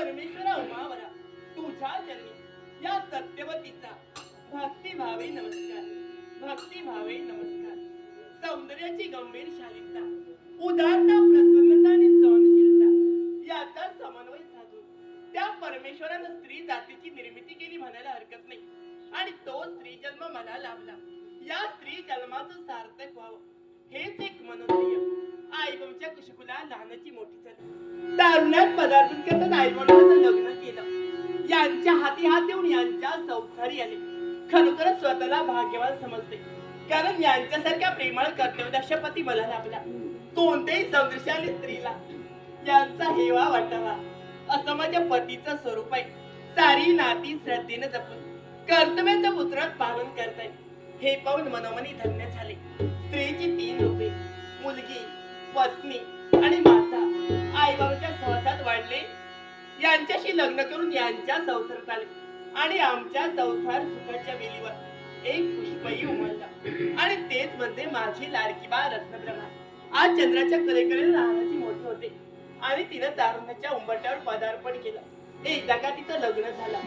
परमेश्वरा उमावरा तुझ्या चरणी या सत्यवतीचा भक्तिभावे नमस्कार. भक्तिभावे नमस्कार. सौंदर्याची गंभीर शालीनता उदारता प्रसन्नता आणि सहनशीलता याचा समन्वय साधून त्या परमेश्वरानं स्त्री जातीची निर्मिती केली म्हणायला हरकत नाही. आणि तो स्त्री जन्म मला लाभला. या स्त्री जन्माचं सार्थक व्हावं. हेच एक मनोधैर्य आई तुमच्या कुशकुला लहानाची मोठी झाली तारुण्यात पदार्पण करतात आई बाबाचं लग्न केलं. यांच्या हाती हात देऊन यांच्या संसारी आले खरोखरच स्वतःला भाग्यवान समजते. कारण यांच्यासारख्या प्रेमळ कर्तव्यदक्ष पती मला लाभला. कोणत्याही सदृशाली स्त्रीला यांचा हेवा वाटावा. असं माझ्या पतीचं स्वरूप आहे. सारी नाती श्रद्धेनं जपून. कर्तव्याचं पुत्रात पालन करताय हे पाहून मनोमनी धन्य झाले. स्त्रीची तीन रूपे मुलगी पत्नी आणि माता आई बाबाच्या सहसात वाढले. यांच्याशी लग्न करून यांच्या संसारात आले आणि आमच्या संसार सुखाच्या वेलीवर एक पुष्पही उमलला. आणि तेच म्हणजे माझी लाडकी बा रत्नप्रभा. आज चंद्राच्या कलेकडे लहानाची मोठे होते. आणि तिनं तारुण्याच्या उंबरट्यावर पदार्पण केलं. एकदा का तिचं लग्न झालं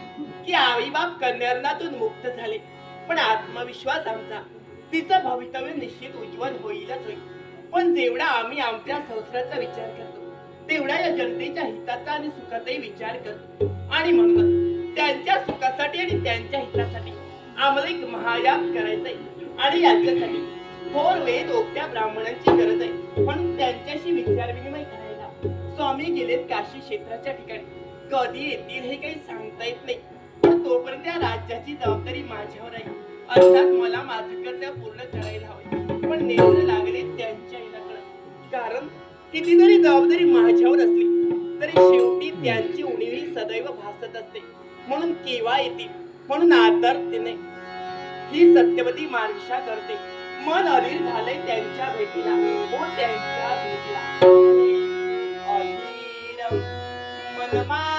की आई बाप कन्यारणातून मुक्त झाले. पण आत्मविश्वास आमचा. तिचं भवितव्य निश्चित उज्ज्वल होईलच होईल पण जेवढा आम्ही आमच्या संसाराचा विचार करतो तेवढा या जनतेच्या हिताचा आणि सुखाचाही विचार करतो आणि म्हणून त्यांच्या सुखासाठी आणि त्यांच्या हितासाठी आम्हाला एक महायाग करायचंय आणि याच्यासाठी थोर वेद ओक्या ब्राह्मणांची गरज आहे. म्हणून त्यांच्याशी विचार विनिमय करायला स्वामी गेलेत काशी क्षेत्राच्या ठिकाणी. कधी येतील हे काही सांगता येत नाही. तोपर्यंत त्या राज्याची जबाबदारी माझ्यावर आहे. अर्थात मला माझं कर्तव्य पूर्ण करायला हवे पण नेमकं लागले त्यांच्या इलाकडे. कारण कितीतरी जबाबदारी माझ्यावर असली तरी शेवटी त्यांची उणीवी सदैव भासत असते. म्हणून केव्हा येते म्हणून आदर तिने ही सत्यवती मार्गशा करते. मन अधीर झाले त्यांच्या भेटीला. हो त्यांच्या भेटीला. अधीर मनमा